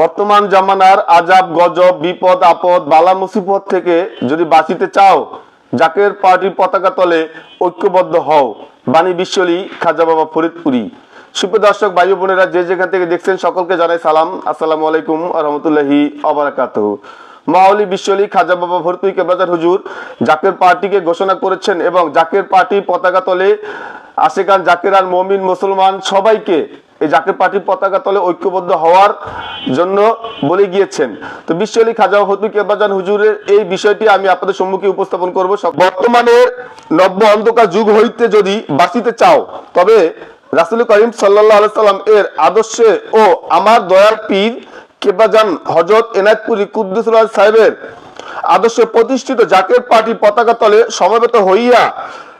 বর্তমান জামানার আজাব, গজব, বিপদ, আপদ, বালা মুসিবত থেকে যদি বাঁচিতে চাও, জাকের পার্টির পতাকা তলে ঐক্যবদ্ধ হও। বাণী বিশ্বলি, খাজা বাবা ফরিদপুরি। সুপ্রিয় দর্শক, ভাই বোনেরা, যে যেখান থেকে দেখছেন, সকলকে জানাই সালাম। আসসালামু আলাইকুম রহমতুল্লাহি আবরাকাত মাওলি বিশ্বলি, খাজা বাবা ফরিদপুরি কেবলাজার হুজুর, জাকের পার্টিকে ঘোষণা করেছেন এবং জাকের পার্টি পতাকা তলে আশেকান জাকের আর মমিন মুসলমান সবাইকে এই জাকের পার্টির পতাকা তলে ঐক্যবদ্ধ হওয়ার জন্য বলে গিয়েছেন। তো বিশ্বলী খাজা হতুক কেবাজান হুজুরের এই বিষয়টি আমি আপনাদের সম্মুখে উপস্থাপন করব। বর্তমানে নব্য অন্ধকার যুগ হইতে যদি বাঁচিতে চাও, তবে রাসুল করিম সাল্লাহ সাল্লাম এর আদর্শে ও আমার দয়াল পীর কেবাজান হজরত এনায়তপুরি কুদ্দুসুল্লাহ সাহেবের আদর্শে প্রতিষ্ঠিত জাকের পার্টি পতাকা তলে সমবেত হইয়া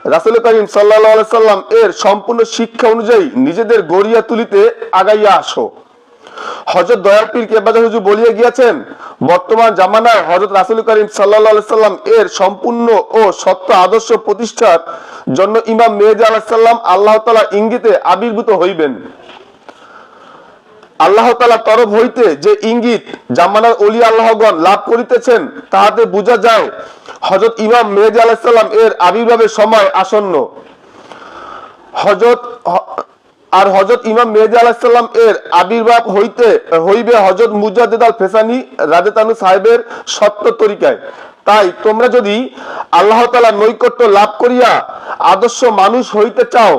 রাসুল করিম সাল্লাহ সাল্লাম এর সম্পূর্ণ শিক্ষা অনুযায়ী নিজেদের গড়িয়া তুলিতে আগাইয়া আসো। হজরত দয়াল পীর কেবাজা হুজুর বলিয়া গিয়েছেন, বর্তমান জামানায় হজরত রাসুল করিম সাল্লাহ সাল্লাম এর সম্পূর্ণ ও সত্য আদর্শ প্রতিষ্ঠার জন্য ইমাম মেহেদি আলাহ সাল্লাম আল্লাহ তালা ইঙ্গিতে আবির্ভূত হইবেন। আল্লাহ তালা তরফ হইতে যে ইঙ্গিত জামানার অলি আল্লাহগণ লাভ করিতেছেন, তাহাতে বোঝা যায় হজরত ইমাম মেহেদি আলাহিসাল্লাম এর আবির্ভাবের সময় আসন্ন। হজরত আর হজরত ইমাম মেহেদি আলাহিসাল্লাম এর আবির্ভাব হইতে, হইবে হজরত মুজাদ্দিদ আল ফেসানি রাজেতানু সাহেবের সত্য তরিকায়। তাই তোমরা যদি আল্লাহ তালা নৈকট্য লাভ করিয়া আদর্শ মানুষ হইতে চাও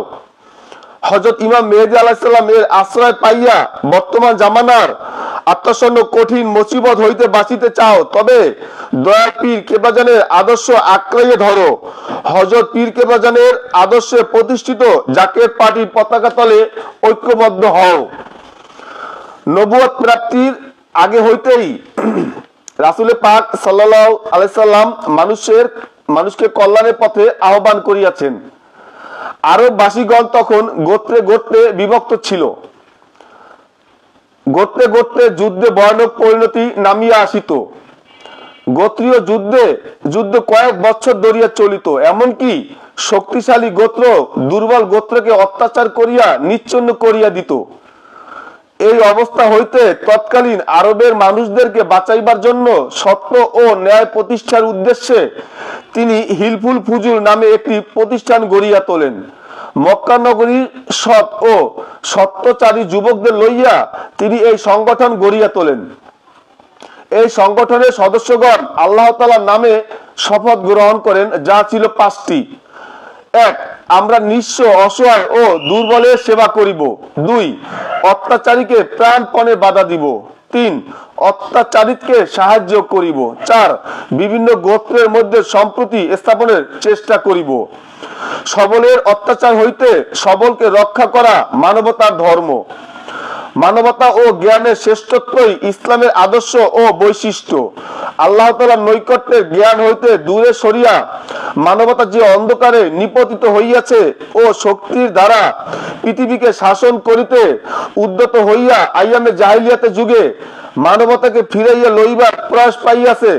হজরত ইমাম মেহেদি আলাহিসাল্লাম এর আশ্রয় পাইয়া বর্তমান জামানার আত্মসন্ন কঠিন মুসিবত হইতে বাঁচিতে চাও, তবে দয়া পীর কেবাজানের আদর্শ আঁকড়াইয়ে ধরো। হজরত পীর কেবাজানের আদর্শে প্রতিষ্ঠিত জাকের পার্টির পতাকা তলে ঐক্যবদ্ধ হও। নবুয়ত প্রাপ্তির আগে হইতেই রাসুলে পাক সাল্লাহ আলাইসাল্লাম মানুষের, মানুষকে কল্যাণের পথে আহ্বান করিয়াছেন। আরববাসীগণ তখন গোত্রে গোত্রে বিভক্ত ছিল। গোত্রে গোত্রে যুদ্ধে ভয়ানক পরিণতি নামিয়া আসিত। গোত্রীয় যুদ্ধে, যুদ্ধ কয়েক বছর ধরিয়া চলিত। এমনকি শক্তিশালী গোত্র দুর্বল গোত্রকে অত্যাচার করিয়া নিচ্ছন্ন করিয়া দিত। এই অবস্থা হইতে তৎকালীন আরবের মানুষদেরকে বাঁচাইবার জন্য সত্য ও ন্যায় প্রতিষ্ঠার উদ্দেশ্যে তিনি হিলফুল ফুজুল নামে একটি প্রতিষ্ঠান গড়িয়া তোলেন। মক্কা নগরীর সৎ ও সত্যচারী যুবকদের লইয়া তিনি এই সংগঠন গড়িয়া তোলেন। এই সংগঠনের সদস্যগণ আল্লাহ তালার নামে শপথ গ্রহণ করেন, যা ছিল পাঁচটি। এক আমরা নিঃস্ব, অসহায় ও দুর্বলের সেবা করিব। দুই, অত্যাচারীকে প্রাণপণে বাধা দিব। তিন অত্যাচারিতকে সাহায্য করিব। চার, বিভিন্ন গোত্রের মধ্যে সম্প্রতি স্থাপনের চেষ্টা করিব। সবলের অত্যাচার হইতে সবলকে রক্ষা করা মানবতার ধর্ম। মানবতা ও জ্ঞানের শ্রেষ্ঠত্বই ইসলামের আদর্শ ও বৈশিষ্ট্য। আল্লাহ তালার নৈকট্যের জ্ঞান হইতে দূরে সরিয়া মানবতা যে অন্ধকারে নিপতিত হইয়াছে ও শক্তির দ্বারা পৃথিবীকে শাসন করিতে উদ্যত হইয়া আইয়ামে জাহিলিয়াতে যুগে মানবতাকে ফিরাইয়া লইবার প্রয়াস পাইয়াছে।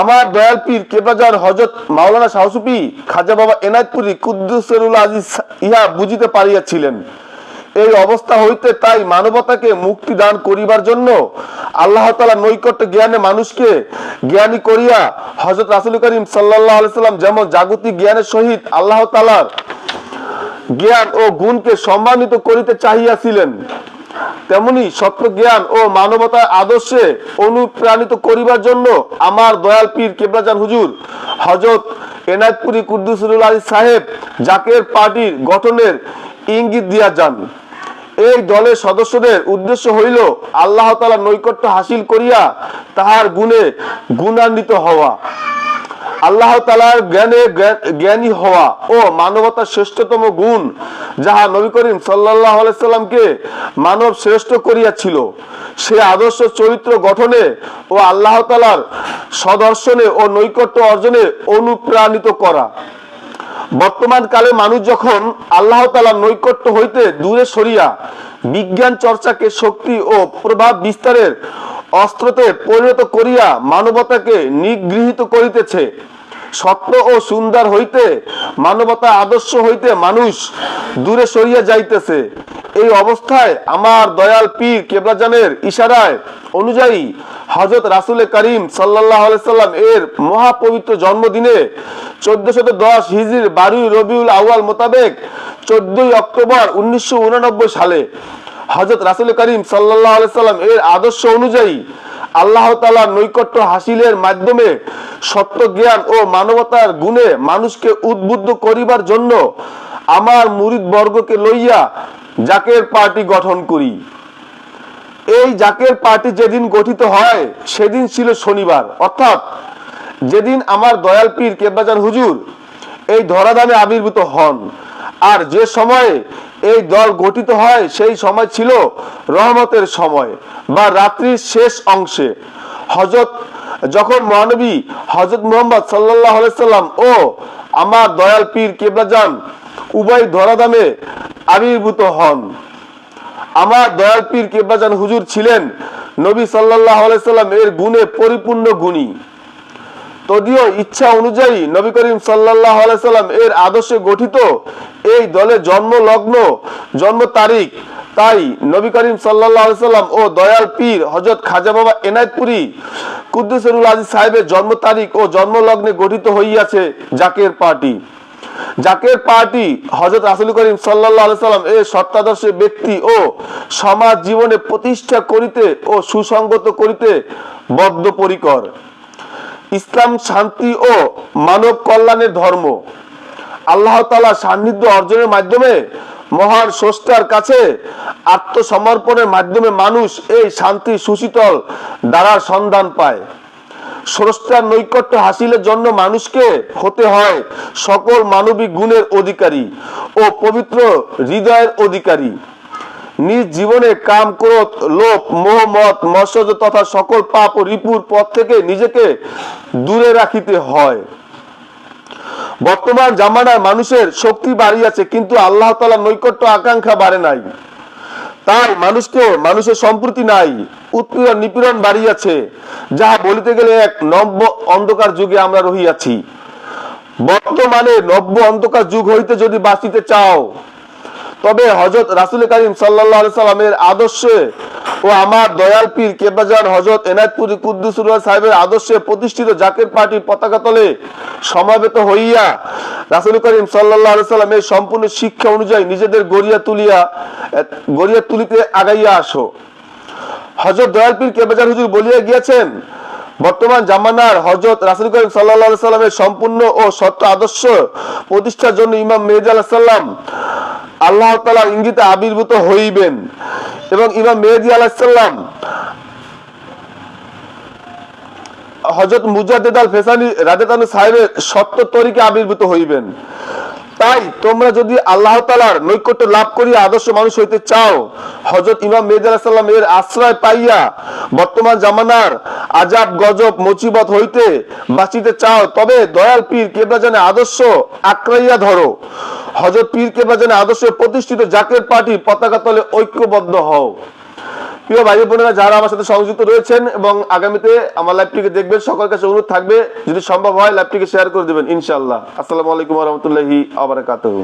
আমার দয়াল পীর কেবাজার হজরত মাওলানা শাহসুফি খাজা বাবা এনায়তপুরি কুদ্দুসরুল আজিজ ইহা বুঝিতে পারিয়াছিলেন। এই অবস্থা হইতে তাই মানবতাকে মুক্তি দান করিবার জন্য আল্লাহ তালা নৈকট্য জ্ঞানে মানুষকে জ্ঞানী করিয়া হজরত রাসুল করিম সাল্লাহ সাল্লাম যেমন জাগতিক জ্ঞানের সহিত আল্লাহ তালার জ্ঞান ও গুণকে সম্মানিত করিতে চাহিয়াছিলেন, তেমনি সত্য জ্ঞান ও মানবতার আদর্শে অনুপ্রাণিত করিবার জন্য আমার দয়াল পীর কেবলাজান হুজুর হজরত এনায়তপুরি কুদ্দুসুল আলী সাহেব জাকের পার্টির গঠনের ইঙ্গিত দিয়া যান। এই দলের সদস্যদের উদ্দেশ্য হইল আল্লাহ তালা নৈকট্য হাসিল করিয়া তাহার গুণে গুণান্বিত হওয়া। আল্লাহ তালার জ্ঞানে জ্ঞানী হওয়া ও মানবতার শ্রেষ্ঠতম গুণ যাহা নবী করিম সাল্লাহ সাল্লামকে মানব শ্রেষ্ঠ করিয়াছিল, সে আদর্শ চরিত্র গঠনে ও আল্লাহ তালার সদর্শনে ও নৈকট্য অর্জনে অনুপ্রাণিত করা। বর্তমান কালে মানুষ যখন আল্লাহ তালার নৈকট্য হইতে দূরে সরিয়া বিজ্ঞান চর্চাকে শক্তি ও প্রভাব বিস্তারের অস্ত্রতে পরিণত করিয়া মানবতাকে নিগৃহীত করিতেছে, সত্য ও সুন্দর হইতে মানবতা আদর্শ হইতে মানুষ দূরে সরিয়া যাইতেছে। এই অবস্থায় আমার দয়াল পীর কেবলাজানের ইশারায় অনুযায়ী হজরত রাসুল করিম সাল্লাহ সাল্লাম এর মহাপবিত্র জন্মদিনে চোদ্দশত দশ হিজির বারুই রবিউল আউয়াল মোতাবেক চোদ্দই অক্টোবর উনিশশো সালে হজরত রাসুল করিম সাল্লাহ সাল্লাম এর আদর্শ অনুযায়ী আল্লাহ তালা নৈকট্য হাসিলের মাধ্যমে সত্য জ্ঞান ও মানবতার গুণে মানুষকে উদ্বুদ্ধ করিবার জন্য আমার মুরিদ বর্গকে লইয়া জাকের পার্টি গঠন করি। এই জাকের পার্টি যেদিন গঠিত হয়, সেদিন ছিল শনিবার। অর্থাৎ, যেদিন আমার দয়াল পীর কেব্বাজান হুজুর এই ধরাধামে আবির্ভূত হন, আর যে সময়ে এই দল গঠিত হয়, সেই সময় ছিল রহমতের সময় বা রাত্রির শেষ অংশে। হজরত যখন মহানবী হজরত মোহাম্মদ সাল্লাহ সাল্লাম ও আমার দয়াল পীর কেবলাজান উভয় ধরাধামে আবির্ভূত হন আমার দয়াল পীর কেবলাজান হুজুর ছিলেন, নবী সাল্লাহ সাল্লাম এর গুণে পরিপূর্ণ গুণী। তদীয় ইচ্ছা অনুযায়ী নবী করিম সাল্লাহ সাল্লাম এর আদর্শে গঠিত এই দলের জন্ম লগ্ন, জন্ম তারিখ, তাই নবী করিম সাল্লাহ সাল্লাম ও দয়াল পীর হজরত খাজা বাবা এনায়তপুরি কুদ্দুসরুল আজিজ সাহেবের জন্ম তারিখ ও জন্ম লগ্নে গঠিত হইয়াছে জাকের পার্টি। জাকের পার্টি হজরত রাসুল করিম সাল্লাম এর সত্যাদর্শী ব্যক্তি ও সমাজ জীবনে প্রতিষ্ঠা করিতে ও সুসংগত করিতে বদ্ধপরিকর। ইসলাম শান্তি ও মানব কল্যাণের ধর্ম। আল্লাহ তালা সান্নিধ্য অর্জনের মাধ্যমে মহান স্রষ্টার কাছে আত্মসমর্পণের মাধ্যমে মানুষ এই শান্তি সুশীতল দ্বারার সন্ধান পায়। স্রষ্টার নৈকট্য হাসিলের জন্য মানুষকে হতে হয় সকল মানবিক গুণের অধিকারী ও পবিত্র হৃদয়ের অধিকারী। নিজ জীবনে কাম, ক্রোধ, লোভ, মোহ, মত তথা সকল পাপ ও রিপুর পথ থেকে নিজেকে দূরে রাখিতে হয়। বর্তমান জামানায় মানুষের শক্তি বাড়িয়াছে, কিন্তু আল্লাহ তালা নৈকট্য আকাঙ্ক্ষা বাড়ে নাই। তাই মানুষকে, মানুষের সম্প্রতি নাই। উৎপীড়ন, নিপীড়ন বাড়িয়াছে। যাহা বলিতে গেলে এক নব্য অন্ধকার যুগে আমরা রহিয়াছি। বর্তমানে নব্য অন্ধকার যুগ হইতে যদি বাঁচিতে চাও, তবে হজরত রাসুল করিম সাল্লাহ সাল্লামের আদর্শে ও আমার দয়াল পীর কেবাজান হজরত এনায়তপুর কুদ্দুসুর সাহেবের আদর্শে প্রতিষ্ঠিত জাকের পার্টির পতাকা তলে সমাবেত হইয়া রাসুল করিম সাল্লাহ সাল্লামের সম্পূর্ণ শিক্ষা অনুযায়ী নিজেদের গড়িয়া তুলিয়া, গড়িয়া তুলিতে আগাইয়া আসো। হজরত দয়াল পীর কেবাজার হুজুর বলিয়া গিয়েছেন, বর্তমান জামানার হজরত রাসুল করিম সাল্লাহ সাল্লামের সম্পূর্ণ ও সত্য আদর্শ প্রতিষ্ঠার জন্য ইমাম মেহদি আলাহ সাল্লাম আল্লাহ তালার ইঙ্গিতে আবির্ভূত হইবেন এবং ইমাম মেহদি আলাহিসাল্লাম হজরত মুজাদ্দেদ আল ফেসানি রাজেতানু সাহেবের সত্য তরিকে আবির্ভূত হইবেন। তাই তোমরা যদি আল্লাহ তালার নৈকট্য লাভ করিয়া আদর্শ মানুষ হইতে চাও হজরত ইমাম মেহদি এর আশ্রয় পাইয়া বর্তমান জামানার আজাব, গজব, মুসিবত হইতে বাঁচিতে চাও, তবে দয়াল পীর কেবলাজানে আদর্শ আক্রাইয়া ধরো। হজরত পীর কেবলাজানে আদর্শ প্রতিষ্ঠিত জাকের পার্টি পতাকা তলে ঐক্যবদ্ধ হও। প্রিয় ভাই বোনেরা, যারা আমার সাথে সংযুক্ত রয়েছেন এবং আগামীতে আমার লাইভটিকে দেখবেন সকল কাছে অনুরোধ থাকবে, যদি সম্ভব হয় লাইভটিকে শেয়ার করে দেবেন ইনশাল্লাহ আসসালামু আলাইকুম রহমতুল্লাহি আবরাকাতুহু